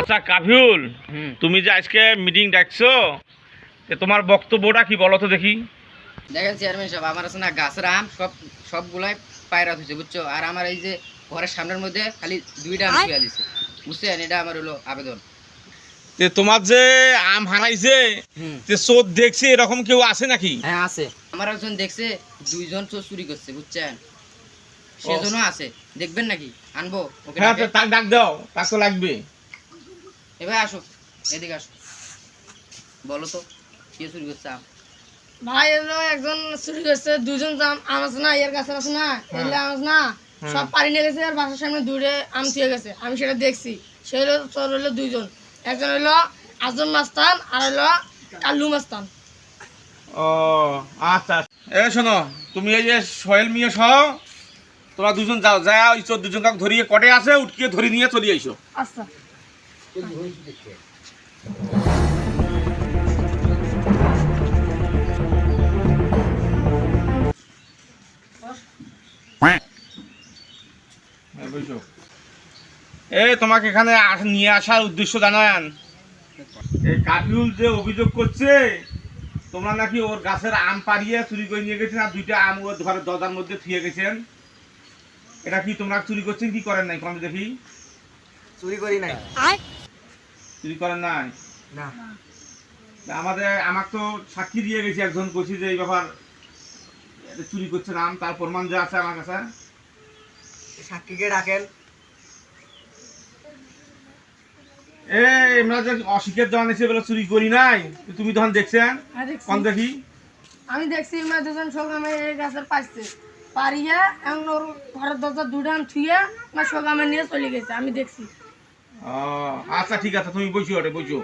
আচ্ছা কাফিউল তুমি যে আজকে মিটিং ডাকছো তোমার বক্তব্যটা কি বলো তো দেখি। দেখেন চেয়ারম্যান সাহেব আমার আছে না গাছের আম সব সবগুলাই পায়রা হয়েছে বুঝছ? আর আমার এই যে ঘরের সামনের মধ্যে খালি দুইটা আম শুয়ে দিছে বুঝছেন? এটা আমার হলো আবেদন। তে তোমার যে আম হারাইছে তে চোর দেখছে এরকম কেউ আছে নাকি? হ্যাঁ আছে। আমার একজন দেখছে দুইজন চোর চুরি করছে বুঝছেন? সেজন্য আছে। দেখবেন নাকি? আনব ওকে হ্যাঁ তাক ডাক দাও তাক তো লাগবে। এবার আসো এদিকে আসো। বলো তো কে চুরি করছে আম? ভাই এলো একজন চুরি করছে দুজন আম- আম না এর কাছে আছে না এলে আম না সব পানি নিয়ে গেছে আর বাসার সামনে দূরে আম থুয়ে গেছে। আমি সেটা দেখছি। সে হলো চোর হলো দুইজন। একজন হলো আজম মাস্তান আর হলো কাল্লু মাস্তান। ও আচ্ছা এ শোনো তুমি এই যে সোহেল মিয়া সহ তোমরা দুজন যাও যা ওই চোর দুজন কাউকে ধরিয়ে কটে আছে উঠকিয়ে ধরে নিয়ে চলে আইসো। আচ্ছা। এ তোমাকে এখানে নিয়ে আসার উদ্দেশ্য জানান। এই কাফিউল যে অভিযোগ করছে তোমরা নাকি ওর গাছের আম পাড়িয়ে চুরি করে নিয়ে গেছেন আর দুইটা আম ওর ঘরের দরজার মধ্যে থুয়ে গেছেন? এটা কি তোমরা চুরি করছেন কি করেন নাই? কোন দেখি? চুরি করি নাই। চুরি করেন নাই? না। আমাদের আমার তো সাক্ষী দিয়ে গেছে একজন কইছি যে এই ব্যাপার এটা চুরি করছে আম তার প্রমাণ যে আছে আমার কাছে। সাক্ষীকে ডাকেন। এ আমরা যে অস্বীকার যখন এসে বলে চুরি করি নাই তুমি তখন দেখছেন? আমি দেখছি কোন দেখি? আমি দেখছি মা দুজন এই গাছের পাশে। পারিয়ে ওর ঘরের দরজা দুটো আম থুয়ে মা সকামে নিয়ে চলে গেছে আমি দেখছি। আচ্ছা ঠিক আছে তুমি ওটা বসো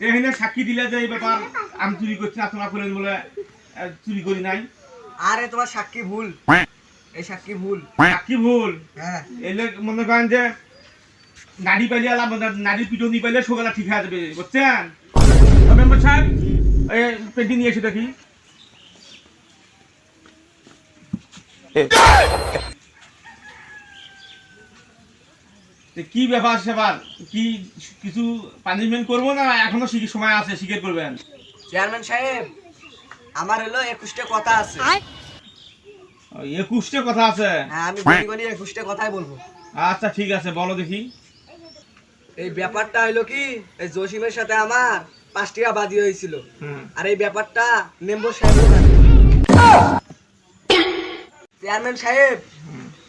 এখানে সাক্ষী দিলে যে এই ব্যাপার আমি চুরি করছি না তোমরা করলেন বলে চুরি করি নাই। আরে তোমার সাক্ষী ভুল। এই সাক্ষী ভুল। সাক্ষী ভুল? হ্যাঁ। এলে মনে করেন যে নাড়ি পাইলে আলা নাড়ি পিটনি পাইলে সকালে ঠিক হয়ে যাবে বুঝছেন? মেম্বার সাহেব এই পেন্টি নিয়ে এসে দেখি তো কি ব্যাপার সেবার? কি কিছু পানিশমেন্ট করব না? এখনও সময় আছে স্বীকার করবেন। চেয়ারম্যান সাহেব আমার হলো একুশটা কথা আছে। একুশটা কথা আছে? হ্যাঁ আমি একুশটা কথাই বলব। আচ্ছা ঠিক আছে বলো দেখি। এই ব্যাপারটা হইল কি এই জসিমের সাথে আমার পাঁচ টাকা বাদি হয়েছিল। আর এই ব্যাপারটা নেম্বর সাহেব চেয়ারম্যান সাহেব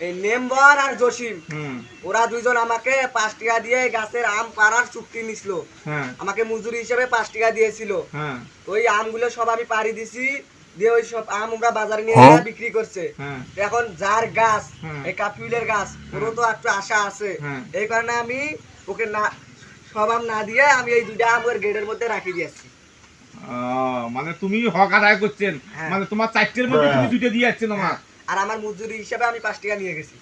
এই নেম্বর আর জসিম ওরা দুইজন আমাকে পাঁচ টাকা দিয়ে গাছের আম পাড়ার চুক্তি নিছিল। হ্যাঁ। আমাকে মজুরি হিসেবে পাঁচ টাকা দিয়েছিল। হ্যাঁ। তো ওই আমগুলো সব আমি পাড়ি দিছি দিয়ে ওই সব আম আমরা বাজারে নিয়ে বিক্রি করছে। হ্যাঁ। এখন যার গাছ। এই কাপিউলের গাছ ওরও তো একটু আশা আছে। এই কারণে আমি ওকে না সব আম না দিয়ে আমি এই দুইটা আম ওর গেটের মধ্যে রাখি দিয়েছি মানে তুমি হক আদায় করছেন। হ্যাঁ। মানে তোমার চারটের মধ্যে তুমি দুইটা দিয়ে যাচ্ছেন আমার। আর আমার মজুরি হিসেবে আমি পাঁচ টাকা নিয়ে গেছি।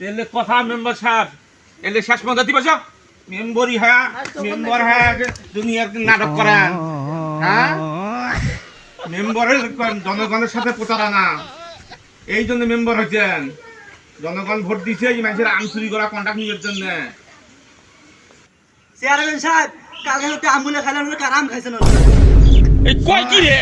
তাহলে কথা মেম্বার সাহেব এলে শেষ মজা দিবস মেম্বরই হ্যাঁ মেম্বার হ্যাঁ দুনিয়ার নাটক করেন। হ্যাঁ? মেম্বারের জনগণের সাথে প্রতারণা এই জন্য মেম্বার হয়েছেন জনগণ ভোট দিছে এই মানুষের আম চুরি করা কন্ট্যাক্ট নিয়ে জন্য। চেয়ারম্যান সাহেব কালকে হতে আমগুলো খাইলাম কার আম খাইছেন এই কয় কি রে?